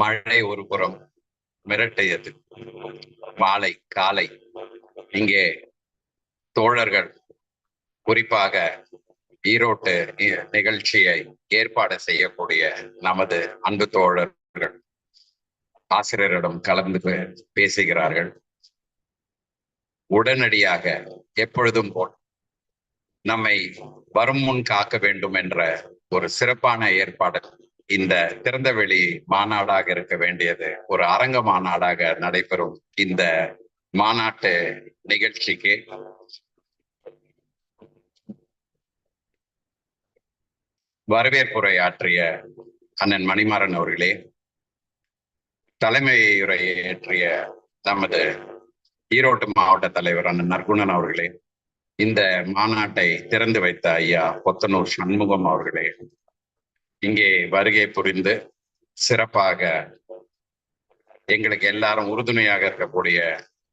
மழை ஒரு புறம் மிரட்டையது மாலை காலை. இங்கே தோழர்கள் குறிப்பாக ஈரோட்டு நிகழ்ச்சியை ஏற்பாடு செய்யக்கூடிய நமது அன்பு தோழர்கள் ஆசிரியரிடம் கலந்து பேசுகிறார்கள். உடனடியாக எப்பொழுதும் போல் நம்மை வரும் முன் காக்க வேண்டும் என்ற ஒரு சிறப்பான ஏற்பாடு இந்த திறந்தவெளி மாநாடாக இருக்க வேண்டியது ஒரு அரங்க மாநாடாக நடைபெறும் இந்த மாநாட்டு நிகழ்ச்சிக்கு. வரவேற்புரை ஆற்றிய அண்ணன் மணிமாறன் அவர்களே தலைமையுரை ஏற்றிய நமது ஈரோட்டு மாவட்ட தலைவர் அண்ணன் நற்குணன் அவர்களே இந்த மாநாட்டை திறந்து வைத்த ஐயா கொத்தனூர் சண்முகம் அவர்களே இங்கே வருகை புரிந்து சிறப்பாக எங்களுக்கு எல்லாரும் உறுதுணையாக இருக்கக்கூடிய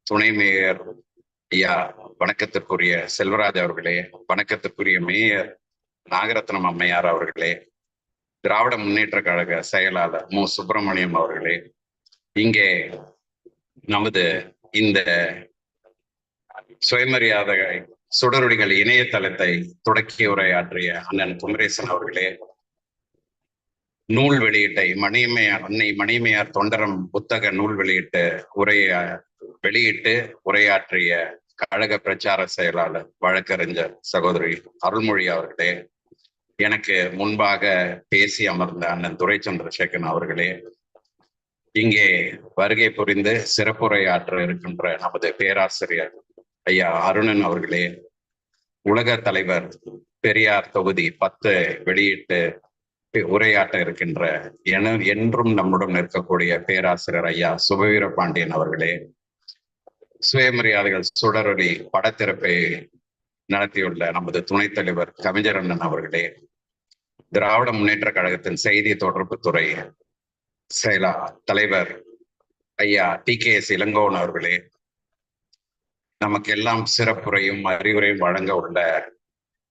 துணை மேயர் ஐயா வணக்கத்திற்குரிய செல்வராஜ் அவர்களே வணக்கத்திற்குரிய மேயர் நாகரத்னம் அம்மையார் அவர்களே திராவிட முன்னேற்ற கழக செயலாளர் மு. சுப்பிரமணியம் அவர்களே இங்கே நமது இந்த சுயமரியாதை சுடரொடிகள் இணையதளத்தை தொடக்கி உரையாற்றிய அண்ணன் குமரேசன் அவர்களே நூல் வெளியீட்டை மணியமையார் அன்னை மணிமையார் தொண்டரம் புத்தக நூல் வெளியிட்டு உரைய வெளியிட்டு உரையாற்றிய கழக பிரச்சார செயலாளர் வழக்கறிஞர் சகோதரி அருள்மொழி அவர்களே எனக்கு முன்பாக பேசி அமர்ந்த அண்ணன் துரை சந்திரசேகரன் அவர்களே இங்கே வருகை புரிந்து சிறப்புரையாற்ற இருக்கின்ற நமது பேராசிரியர் ஐயா அருணன் அவர்களே உலக தலைவர் பெரியார் தொகுதி பத்து வெளியிட்டு உரையாற்ற இருக்கின்ற என என்றும் நம்முடன் நிற்கக்கூடிய பேராசிரியர் ஐயா சுபவீர பாண்டியன் அவர்களே சுயமரியாதைகள் சுடரொலி படத்திறப்பை நடத்தியுள்ள நமது துணைத் தலைவர் கவிஞரண்ணன் அவர்களே திராவிட முன்னேற்ற கழகத்தின் செய்தி தொடர்பு துறை செயலா தலைவர் ஐயா டி. கே. எஸ். இளங்கோவன் அவர்களே நமக்கு எல்லாம் சிறப்புரையும் அறிவுரையும் வழங்க உள்ள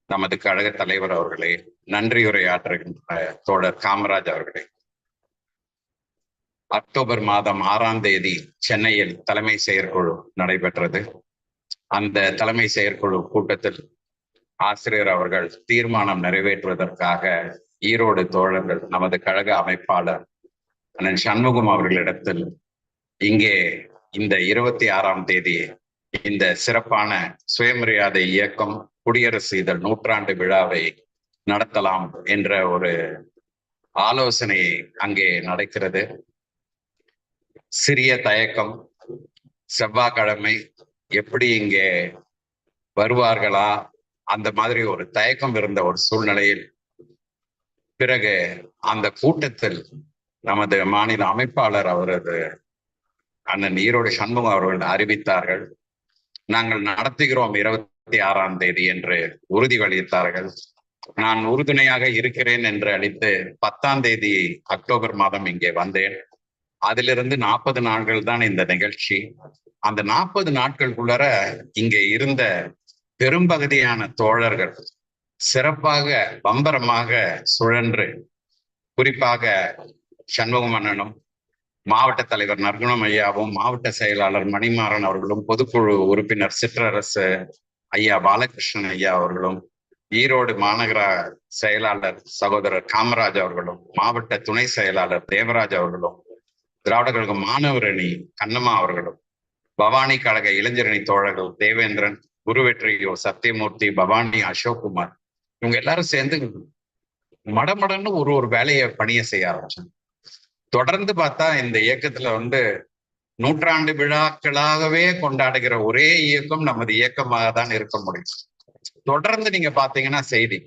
நமது கழக தலைவர் அவர்களே நன்றியுரையாற்றுகின்ற தோழர் காமராஜ் அவர்களே. அக்டோபர் மாதம் ஆறாம் தேதி சென்னையில் தலைமை செயற்குழு நடைபெற்றது. அந்த தலைமை செயற்குழு கூட்டத்தில் ஆசிரியர் அவர்கள் தீர்மானம் நிறைவேற்றுவதற்காக ஈரோடு தோழர்கள் நமது கழக அமைப்பாளர் அண்ணன் சண்முகம் அவர்களிடத்தில் இங்கே இந்த இருபத்தி ஆறாம் தேதி இந்த சிறப்பான சுயமரியாதை இயக்கம் குடியரசு இதழ் நூற்றாண்டு விழாவை நடத்தலாம் என்ற ஒரு ஆலோசனை அங்கே நடக்கிறது. சிறிய தயக்கம் செவ்வாய்க்கிழமை எப்படி இங்கே வருவார்களா அந்த மாதிரி ஒரு தயக்கம் இருந்த ஒரு சூழ்நிலையில் பிறகு அந்த கூட்டத்தில் நமது மாநில அமைப்பாளர் அவரது அண்ணன் ஈரோடு சண்முகம் அவர்கள் அறிவித்தார்கள். நாங்கள் நடத்துகிறோம் இருபத்தி ஆறாம் தேதி என்று உறுதி அளித்தார்கள். நான் உறுதுணையாக இருக்கிறேன் என்று அளித்து பத்தாம் தேதி அக்டோபர் மாதம் இங்கே வந்தேன். அதிலிருந்து நாற்பது நாட்கள் தான் இந்த நிகழ்ச்சி. அந்த நாற்பது நாட்களுக்குள்ளர இங்கே இருந்த பெரும்பகுதியான தோழர்கள் சிறப்பாக பம்பரமாக சுழன்று குறிப்பாக சண்முகம் அண்ணனும் மாவட்ட தலைவர் நற்குணம் ஐயாவும் மாவட்ட செயலாளர் மணிமாறன் அவர்களும் பொதுக்குழு உறுப்பினர் சிற்றரசு ஐயா பாலகிருஷ்ணன் ஐயா அவர்களும் ஈரோடு மாநகர செயலாளர் சகோதரர் காமராஜ் அவர்களும் மாவட்ட துணை செயலாளர் தேவராஜ் அவர்களும் திராவிட கழக மாணவரணி கண்ணம்மா அவர்களும் பவானி கழக இளைஞரணி தோழர்கள் தேவேந்திரன் குருவெற்றியோ சத்தியமூர்த்தி பவானி அசோக்குமார் இவங்க எல்லாரும் சேர்ந்து மடமடன்னு ஒரு ஒரு வேலையை பணியை செய்ய ஆரம்பிச்சாங்க. தொடர்ந்து பார்த்தா இந்த இயக்கத்துல வந்து நூற்றாண்டு விழாக்களாகவே கொண்டாடுகிற ஒரே இயக்கம் நமது இயக்கமாக தான் இருக்க முடியும். தொடர்ந்து நீங்க பாத்தீங்கன்னா செய்தி.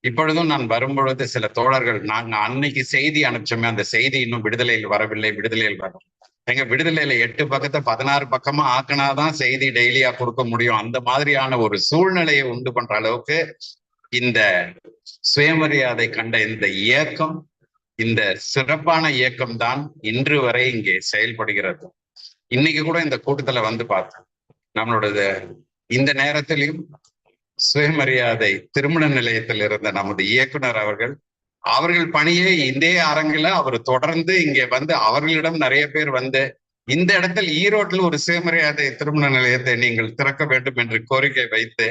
இப்பொழுதும் நான் வரும்பொழுது சில தோழர்கள் நாங்க அன்னைக்கு செய்தி அனுப்பிச்சோமே அந்த செய்தி இன்னும் விடுதலையில் வரவில்லை விடுதலையில் வரும் எங்க விடுதலையில எட்டு பக்கத்தை பதினாறு பக்கமா ஆக்கினாதான் செய்தி டெய்லியா கொடுக்க முடியும். அந்த மாதிரியான ஒரு சூழ்நிலையை உண்டு பண்ற அளவுக்கு இந்த சுயமரியாதை கண்ட இந்த இயக்கம் இந்த சிறப்பான இயக்கம் தான் இன்று வரை இங்கே செயல்படுகிறது. இன்னைக்கு கூட இந்த கூட்டத்துல வந்து பார்த்தேன். நம்மளோட இந்த நேரத்திலையும் சுயமரியாதை திருமண நிலையத்தில் இருந்த நமது இயக்குனர் அவர்கள் அவர்கள் பணியை இதே அரங்கில அவர் தொடர்ந்து இங்கே வந்து அவர்களிடம் நிறைய பேர் வந்து இந்த இடத்தில் ஈரோட்டில் ஒரு சுயமரியாதை திருமண நிலையத்தை நீங்கள் திறக்க வேண்டும் என்று கோரிக்கை வைத்து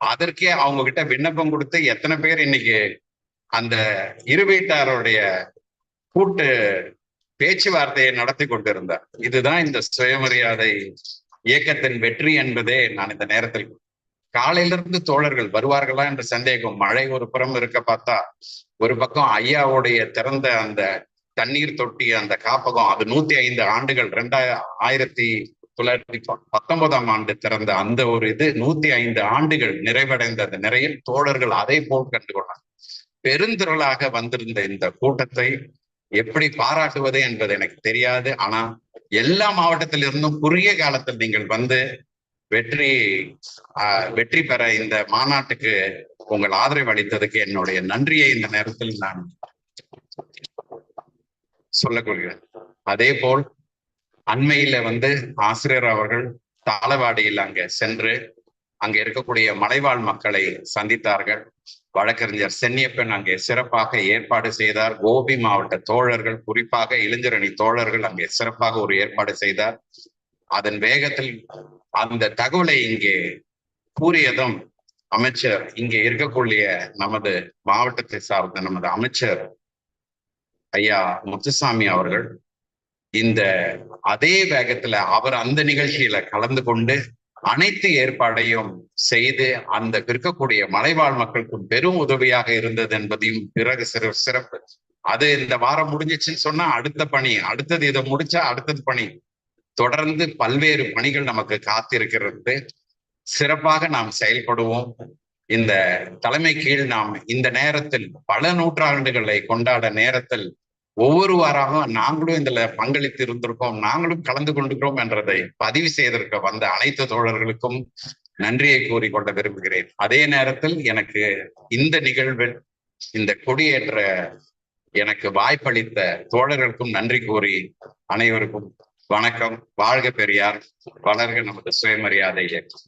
அதற்கே அவங்க கிட்ட விண்ணப்பம் கொடுத்து எத்தனை பேர் இன்னைக்கு அந்த இருவீட்டாருடைய கூட்டு பேச்சுவார்த்தையை நடத்தி கொண்டிருந்தார். இதுதான் இந்த சுயமரியாதை இயக்கத்தின் வெற்றி என்பதே நான் இந்த நேரத்தில் காலையிலிருந்து தோழர்கள் வருவார்களா என்ற சந்தேகம் மழை ஒரு புறம் இருக்க பார்த்தா ஒரு பக்கம் ஐயாவுடைய திறந்த அந்த தண்ணீர் தொட்டி அந்த காப்பகம் அது நூத்தி ஐந்து ஆண்டுகள் ரெண்டாயிர ஆயிரத்தி தொள்ளாயிரத்தி பத்தொன்பதாம் ஆண்டு திறந்த அந்த ஒரு இது நூத்தி ஐந்து ஆண்டுகள் நிறைவடைந்த அந்த நிறையில் தோழர்கள் அதை போல் கண்டுகொண்டார் பெருந்திரளாக வந்திருந்த இந்த கூட்டத்தை எப்படி பாராட்டுவது என்பது எனக்கு தெரியாது. ஆனா எல்லா மாவட்டத்திலிருந்தும் குறுகிய காலத்தில் நீங்கள் வந்து வெற்றி வெற்றி பெற இந்த மாநாட்டுக்கு உங்கள் ஆதரவு அளித்ததுக்கு என்னுடைய நன்றியை இந்த நேரத்தில் நான் சொல்லக்கொள்கிறேன். அதே போல் அண்மையில வந்து ஆசிரியர் அவர்கள் தாளவாடியில் அங்க சென்று அங்க இருக்கக்கூடிய மலைவாழ் மக்களை சந்தித்தார்கள். வழக்கறிஞர் சென்னியப்பன் அங்கே சிறப்பாக ஏற்பாடு செய்தார். கோபி மாவட்ட தோழர்கள் குறிப்பாக இளைஞரணி தோழர்கள் அங்கே சிறப்பாக ஒரு ஏற்பாடு செய்தார். அதன் வேகத்தில் அந்த தகவலை இங்கே கூறியதும் அமைச்சர் இங்கே இருக்கக்கூடிய நமது மாவட்டத்தை சார்ந்த நமது அமைச்சர் ஐயா முத்துசாமி அவர்கள் இந்த அதே வேகத்துல அவர் அந்த நிகழ்ச்சியில கலந்து கொண்டு அனைத்து ஏற்பாடையும் செய்து அந்த இருக்கக்கூடிய மலைவாழ் மக்களுக்கு பெரும் உதவியாக இருந்தது என்பதையும் பிறகு சிறு சிறப்பு. அது இந்த வாரம் முடிஞ்சிச்சுன்னு சொன்னா அடுத்த பணி அடுத்தது இதை முடிச்சா அடுத்தது பணி. தொடர்ந்து பல்வேறு பணிகள் நமக்கு காத்திருக்கிறது. சிறப்பாக நாம் செயல்படுவோம். இந்த தலைமை கீழ் நாம் இந்த நேரத்தில் பல நூற்றாண்டுகளை கொண்டாட நேரத்தில் ஒவ்வொரு வாரமும் நாங்களும் இதுல பங்களித்து இருந்திருக்கோம் நாங்களும் கலந்து கொண்டிருக்கிறோம் என்றதை பதிவு செய்திருக்க வந்த அனைத்து தோழர்களுக்கும் நன்றியை கூறிக்கொள்ள விரும்புகிறேன். அதே நேரத்தில் எனக்கு இந்த நிகழ்வில் இந்த கொடியேற்ற எனக்கு வாய்ப்பளித்த தோழர்களுக்கும் நன்றி கூறி அனைவருக்கும் வணக்கம். வாழ்க பெரியார். வளர்க நமது சுயமரியாதை இயக்கம்